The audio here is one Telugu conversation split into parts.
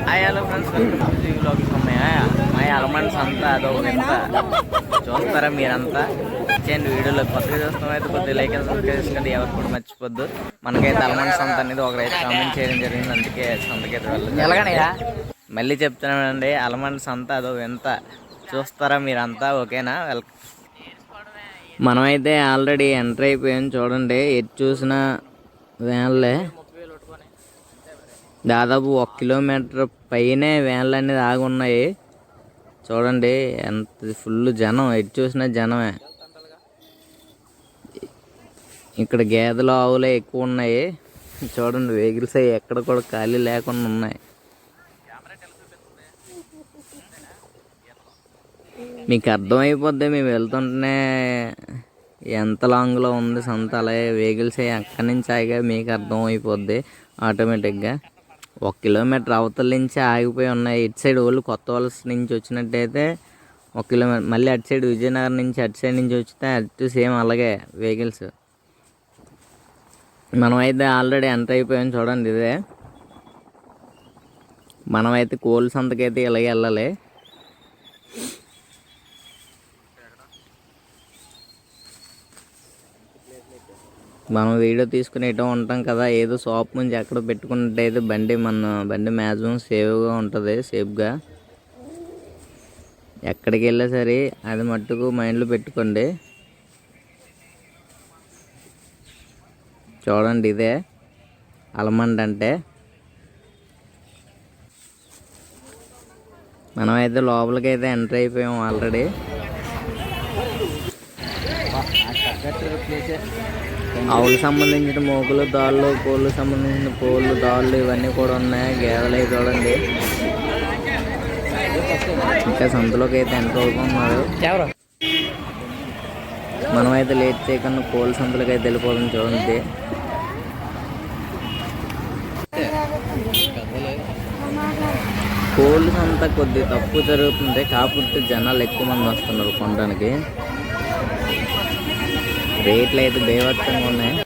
Hi hello friends welcome to vlog అమ్మయ్య మా అలమండ్స్ అంతా అదొక ఎంత చూస్తారా మీరంతా? చేయండి వీడియోలో కొత్తగా చూస్తాం అయితే కొద్దిగా లైక్ సబ్స్క్రైబ్ చేసుకోండి ఎవరు కూడా మర్చిపోద్దు. మనకైతే అలమండ్ సంత అనేది ఒక రైతు కామెంట్ చేయడం జరిగింది అందుకే సంతకైతే వెళ్ళదు ఎలాగనయ్యా? మళ్ళీ చెప్తున్నానండి అలమండ్ సంత అదొక ఎంత చూస్తారా మీరంతా ఓకేనా? వెల్కమ్ మనమైతే ఆల్రెడీ ఎంటర్ అయిపోయాం చూడండి. ఎటు చూసిన వ్యాన్లే. దాదాపు ఒక కిలోమీటర్ పైనే వ్యాన్లు అనేది ఆగి ఉన్నాయి చూడండి ఎంత ఫుల్ జనం. ఎటు చూసినా జనమే. ఇక్కడ గేదెలు ఆవులే ఎక్కువ ఉన్నాయి. చూడండి వెహికల్స్ అవి ఎక్కడ కూడా ఖాళీ లేకుండా ఉన్నాయి. మీకు అర్థమైపోద్ది మేము వెళ్తుంటేనే ఎంత లాంగ్లో ఉంది సంత అలాగే వెహికల్స్ అవి ఎక్కడి నుంచి ఆగా మీకు అర్థమైపోద్ది ఆటోమేటిక్గా. ఒక కిలోమీటర్ అవతల నుంచి ఆగిపోయి ఉన్నాయి ఇటు సైడ్ వాళ్ళు కొత్త వలస నుంచి వచ్చినట్టయితే ఒక కిలోమీటర్ మళ్ళీ అటు సైడ్ విజయనగరం నుంచి అటు సైడ్ నుంచి వచ్చితే అటు సేమ్ అలాగే వెహికల్స్. మనమైతే ఆల్రెడీ ఎంటర్ అయిపోయాం చూడండి ఇదే. మనమైతే కోళ్ళ సంతకైతే ఇలాగే వెళ్ళాలి. మనం వీడియో తీసుకునేటో ఉంటాం కదా ఏదో షాప్ నుంచి ఎక్కడ పెట్టుకున్నట్టయితే బండి మన బండి మ్యాక్సిమం సేఫ్గా ఉంటుంది సేఫ్గా ఎక్కడికి వెళ్ళా సరే అది మట్టుకు మైండ్లో పెట్టుకోండి. చూడండి ఇదే అలమండ్ అంటే. మనమైతే లోపలికి అయితే ఎంటర్ అయిపోయాం ఆల్రెడీ ఆవులకు సంబంధించిన మోకులు దాళ్ళు కోళ్ళకు సంబంధించిన కోళ్ళు దాళ్ళు ఇవన్నీ కూడా ఉన్నాయి. గేదెలు చూడండి. ఇంకా సంతలోకి అయితే ఎంత అవుతున్నారు ఎవరు? మనమైతే లేట్ చేయకుండా కోళ్ళ సంతలోకి అయితే వెళ్ళిపోతాం చూడండి. కోళ్ళ సంత కొద్ది తక్కువ జరుగుతుంది. కాకపోతే జనాలు ఎక్కువ మంది వస్తున్నారు కొనడానికి. రేట్లు అయితే దేవత్వంగా ఉన్నాయి.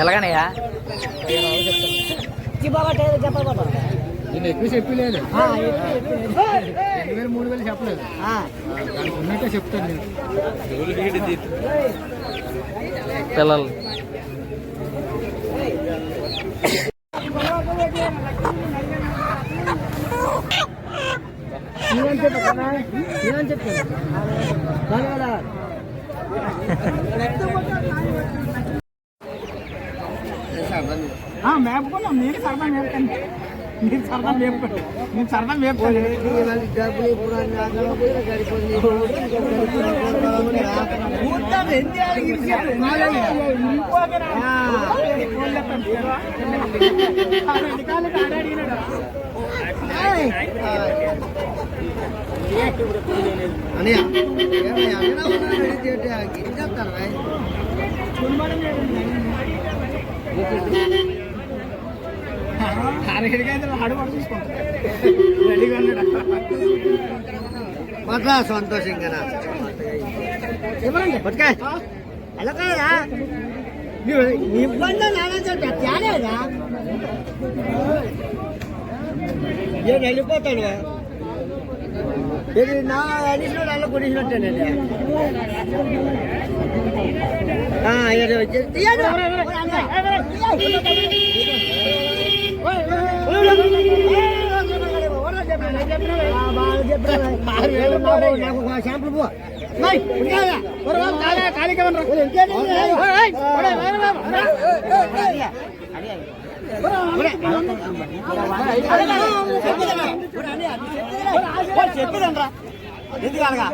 ఎలాగనయ్యా? చెప్పబాబా చెప్పబాబా నేను ఎక్కువ చెప్పలేదు. రెండు వేలు మూడు వేలు చెప్పలేదు. దానికి ఉన్నట్టే చెప్తాను నేను. పిల్లలు. ఏమని మేపుకున్నాం. నేను సరదా మేపుతాను మీరు సరదా మేపుకోండి నేను సరదా మేపుకోండి మాట్లా సంతోషంగా పట్టుకా అలా కాదా నీ ఇబ్బంది నాన్న తేలేదా? నేను వెళ్ళిపోతాను. ఇది నా అడిసినట్టు అలా కొనిసినట్టేనండి షాంపుల్ చెప్పిదండ్రా ఎందుకు అనగా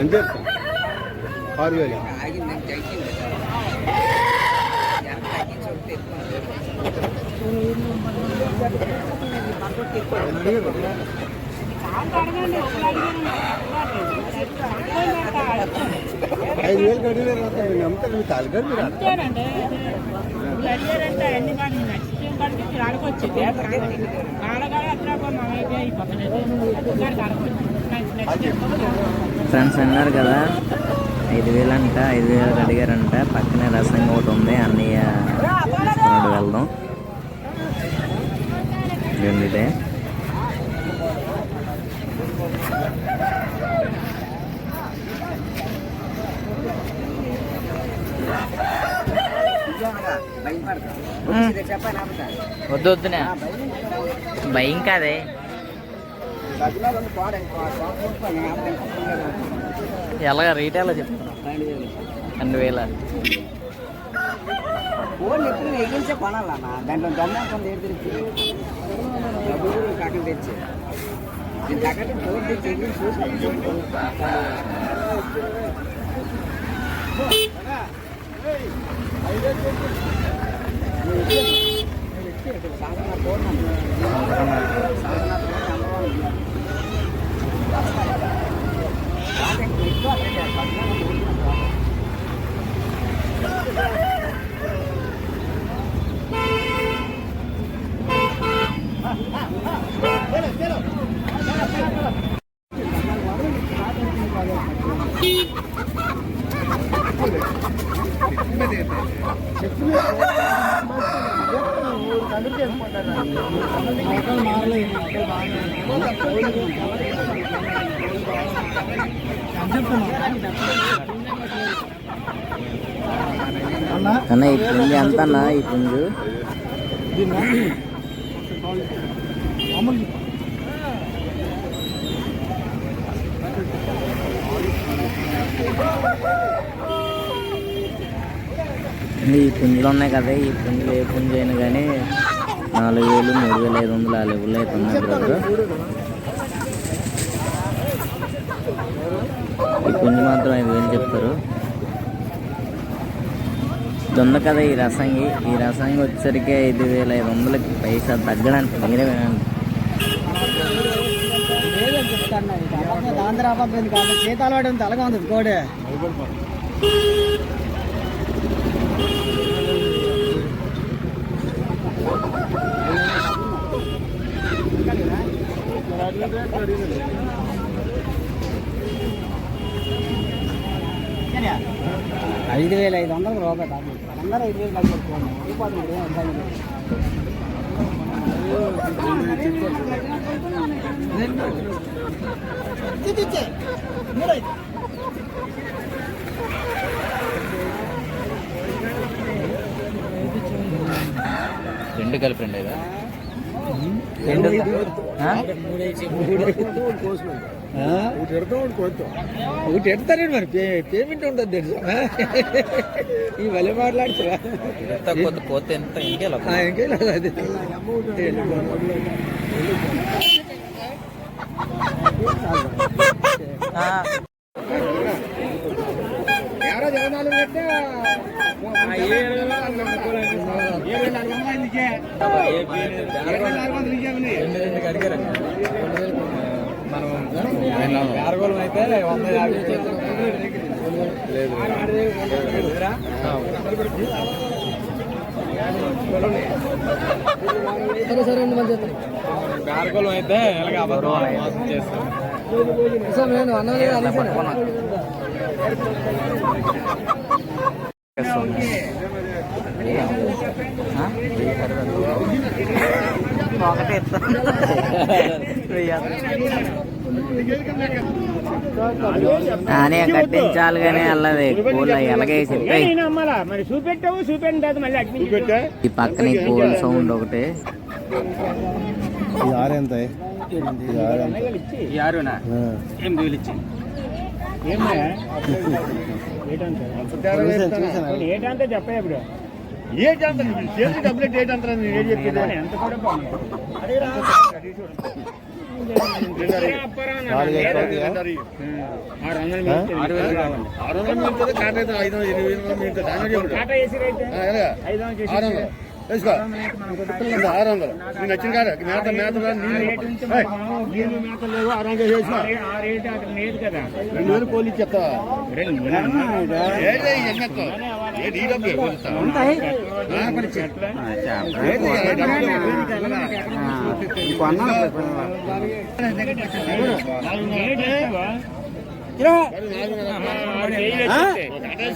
అంతే ఆరు వేలు. ఐదు వేలు కట్టిన మీరు అమ్ముతారు మీరు తాలిగారు మీరు అంతేనండి. అడిగారంటే అన్ని కానీ నచ్చిన కంటే మీరు అడగొచ్చు అట్లా ఈ పక్కన ఫ్రెండ్స్ అన్నారు కదా? ఐదు వేలు అంట ఐదు వేలు అడిగారంట. పక్కనే రసం ఒకటి ఉంది అన్నయ్య వెళ్దాం. ఇదే. వద్దు వద్దునే. భయం కాదే. ఎలాగ రేట్ ఎలా చెప్తున్నా రెండు వేల? ఫోన్ ఎప్పుడు ఎగించే కొనాలన్న దాంట్లో దొంగ కొంత తెచ్చి డబ్బులు కాకలు తెచ్చి. దీని తగ్గట్టు ఫోన్ తెచ్చి ఎగిరి చూసి 赶紧，你快点点，把那个东西拿过来。అన్న ఈ పుంజు ఎంత అన్న ఈ పుంజు? ఈ పుంజులు ఉన్నాయి కదా ఈ పుంజులు ఏ పుంజు అయినా కానీ నాలుగు వేలు మూడు వేల ఐదు వందలు ఆ లెవెల్లో అయితే ఉన్నాయి బ్రదర్ ఈ పుంజు మాత్రం ఐదు వేలు చెప్తారు. ఇది ఉంది కదా ఈ రసంగి ఈ రసంగి వచ్చేసరికి ఐదు వేల ఐదు వందలకి పైసా తగ్గడానికి మీరే వినండి దాని తర్వాత చేతాలు వాడి ఉంది అలాగా ఉంది కోడే ఐదు వేల ఐదు వందలు రూపాయలు అందరూ ఐదు వేలు తగ్గుతుంది రెండు కలిపి రెండు ఐదా? రెండు ఆ? ఒకటి ఎడతారండి మరి పే- పేమెంట్ ఉంటుంది తెలుసా ఈ వల్ల మాట్లాడుతురా ఎంత కొత్త పోతే ఎంత ఇంకేలా ఇంకేలా అది ఆ, ఆరుగోళం అయితే వంద యాభై సరే సరే అండి మంచి అయితే అబద్ధం మోసం చేస్తాం. నేను అన్న ఇలా పట్టుకున్నా. ఒకటే. నానే కట్టించాలి కానీ అల్లది ఎలాగేసి మరి చూపెట్టావు? చూపెట్టిన తర్వాత మళ్ళీ అడ్మిట్ ఈ పక్కన కోల్ సౌండ్ ఒకటి. ఆరు ఎంత. ఎనిమిది వేలు ఇచ్చి. ఇప్పుడు? ఎంత కూడా ఆరు వందలు మిగులుతుంది కాట అయితే ఐదు వందలు ఎనిమిది వందలు చెప్పు ఆరు వందలు. వేసుకో ఆరు వందలు నీకు నచ్చిన కాడ మేత మేత నీళ్ళు మేత లేవు ఆరు వందలు వేసుకో రెండు వేలు కోళ్ళు ఇచ్చేస్తా ఏంటి ఈ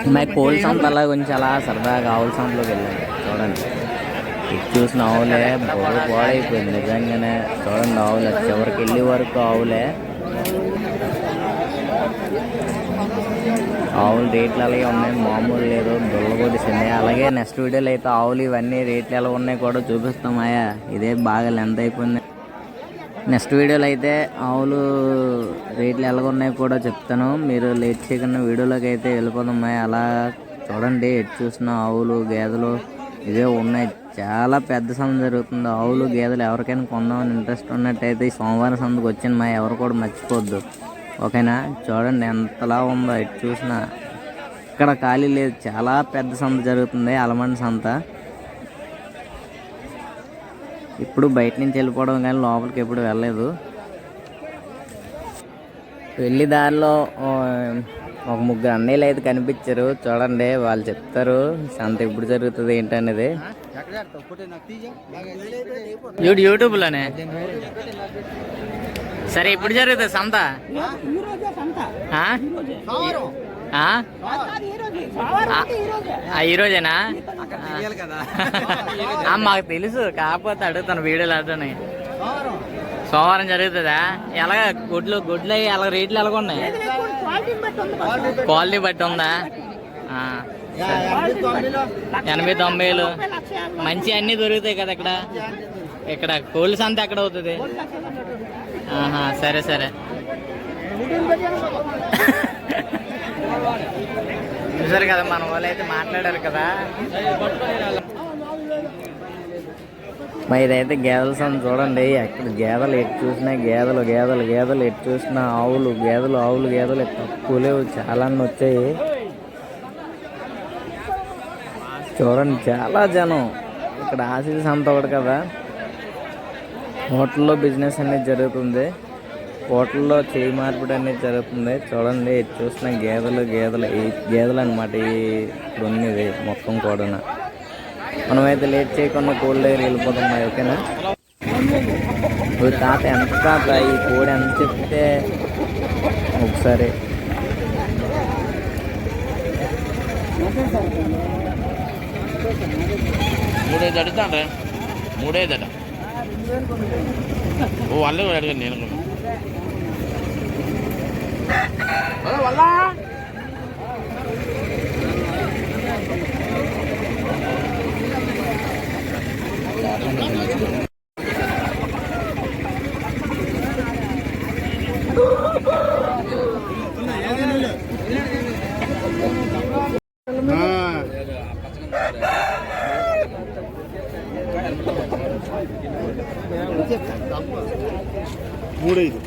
ఎన్నెత్తో? ఏంటి అలా కొంచెం అలా సరదాగా ఆవుల సౌండ్లోకి వెళ్ళాను. చూడండి. ఇది చూసిన ఆవులే బొడ అయిపోయింది నిజంగానే చూడండి ఆవులే చివరికి వెళ్ళే వరకు ఆవులే. ఆవులు రేట్లు అలాగే ఉన్నాయి. మామూలు లేదు. దొల్లగొట్టేసింది అలాగే నెక్స్ట్ వీడియోలో అయితే ఆవులు ఇవన్నీ రేట్లు ఎలా ఉన్నాయి కూడా చూపిస్తామాయా ఇదే బాగా లెంత్ అయిపోయింది. నెక్స్ట్ వీడియోలో అయితే ఆవులు రేట్లు ఎలాగ ఉన్నాయో కూడా చెప్తాను. మీరు లేట్ చేయకుండా వీడియోలోకి అయితే వెళ్ళిపోదమ్మాయి అలా చూడండి ఎటు చూసిన ఆవులు గేదెలు ఇవే ఉన్నాయి. చాలా పెద్ద సంద జరుగుతుంది. ఆవులు గేదెలు ఎవరికైనా కొందామని ఇంట్రెస్ట్ ఉన్నట్టయితే ఈ సోమవారం సందకు వచ్చింది మా ఎవరు కూడా మర్చిపోద్దు. ఓకేనా? చూడండి ఎంతలా ఉందో ఎటు చూసినా. ఇక్కడ ఖాళీ లేదు. చాలా పెద్ద సంత జరుగుతుంది అలమండి సంత. ఇప్పుడు బయట నుంచి వెళ్ళిపోవడం కానీ లోపలికి ఎప్పుడు వెళ్ళలేదు. వెళ్ళి దారిలో ఒక ముగ్గురు అన్నయ్యలు అయితే కనిపించారు. చూడండి వాళ్ళు చెప్తారు సంత ఎప్పుడు జరుగుతుంది ఏంటనేది. యూట్యూబ్ యూట్యూబ్లోనే. సరే ఇప్పుడు జరుగుతుంది సంత. ఆ? ఈరోజేనా మాకు తెలుసు కాకపోతే అడుగుతాను వీడియోలు అడ్డని. సోమవారం జరుగుతుందా? ఎలా గుడ్లు గుడ్లు అవి ఎలా రేట్లు ఎలాగ ఉన్నాయి? క్వాలిటీ బట్టి ఉందా? ఎనభై తొంభైలు. మంచి అన్నీ దొరుకుతాయి కదా ఇక్కడ. ఇక్కడ కోళ్ళు సంత ఎక్కడ అవుతుంది? ఆహా సరే సరే. చూసారు కదా మన వాళ్ళు అయితే మాట్లాడారు కదా. మరి ఇదైతే గేదెల సంత చూడండి ఎక్కడ గేదెలు ఎటు చూసినా గేదెలు గేదెలు గేదెలు ఎటు చూసినా ఆవులు గేదెలు ఆవులు గేదెలు తక్కువ లేవు చాలా వచ్చాయి. చూడండి చాలా జనం. ఇక్కడ ఆశీస్ సంత ఒకటి కదా. హోటల్లో బిజినెస్ అనేది జరుగుతుంది. హోటల్లో చేయి మార్పిడి అనేది జరుగుతుంది. చూడండి చూసిన గేదెలు గేదెలు ఈ గేదెలు అనమాట ఈ ఇప్పుడు ఉన్నది మొత్తం కూడా మనమైతే లేట్ చేయకుండా కోళ్ళ దగ్గర వెళ్ళిపోతున్నాయి ఓకేనా? ఇప్పుడు తాత ఎంత తాత ఈ కోడి ఎంత చెప్తే ఒకసారి. మూడైదు అడుగుతాండ్రా. మూడైదు అట. ఓ వాళ్ళే అడిగాను నేను కూడా. మూడైదు.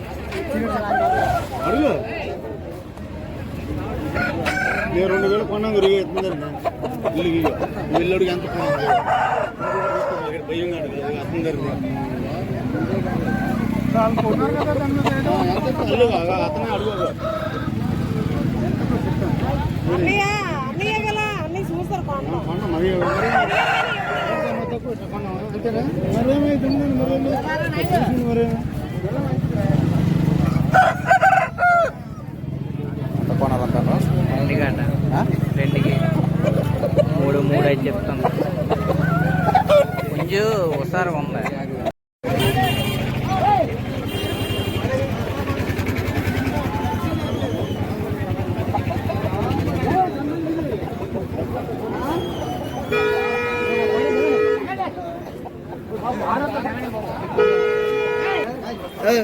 అడుగు. నేను రెండు వేలు కొన్నాం గురి ఎత్తుందండి ఇల్లు ఇల్లు. ఎంత కొన్నాం భయం అత్తుందరు అతనే అడుగు. అన్నయ్య అన్నయ్య గల అన్నయ్య చూస్తారు కొన్నా మరి రెండుకి. మూడు మూడు అయితే చెప్తాను. కొంచెం ఒకసారి ఉంది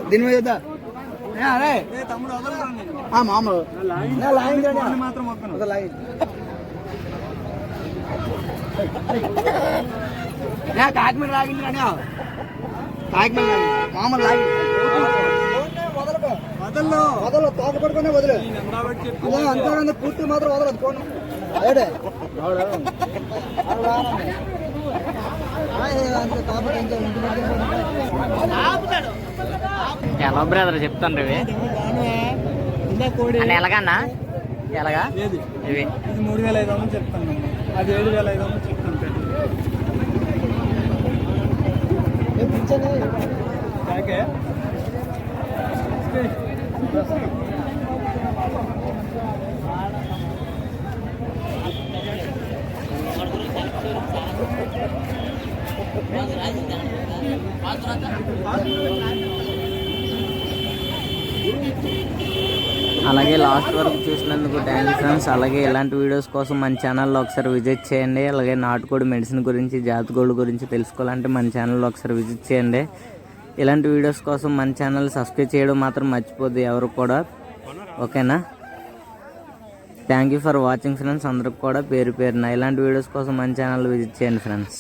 దీని మీద చూద్దా. ఏ, అరే. ఆ, మామూలు. కాకిమీద లాగింది రాని కాకిమీద. మామూలు లాగింగ్ వదలు. వదలు తోక పడుకునే వదిలే. అంతేగాని పూర్తి మాత్రం వదలదు ఫోన్. ఏడే? ఎలా బ్రదర్ చెప్తాను ఇవి అని ఎలాగన్నా ఎలాగా ఇవి ఇది మూడు వేల ఐదు వందలు చెప్తాను అది ఏడు వేల ఐదు వందలు చెప్తాను అలాగే లాస్ట్ వరకు చూసినందుకు థ్యాంక్ ఫ్రెండ్స్ అలాగే ఇలాంటి వీడియోస్ కోసం మన ఛానల్లో ఒకసారి విజిట్ చేయండి. అలాగే నాటుకోడి మెడిసిన్ గురించి జాతికోడి గురించి తెలుసుకోవాలంటే మన ఛానల్లో ఒకసారి విజిట్ చేయండి. ఇలాంటి వీడియోస్ కోసం మన ఛానల్ సబ్స్క్రైబ్ చేయడం మాత్రం మర్చిపోద్దు ఎవరు కూడా. ఓకేనా? Thank you for watching friends అందరికి కూడా పేరు పేరున ఇలాంటి వీడియోస్ కోసం మన ఛానల్ విజిట్ చేయండి ఫ్రెండ్స్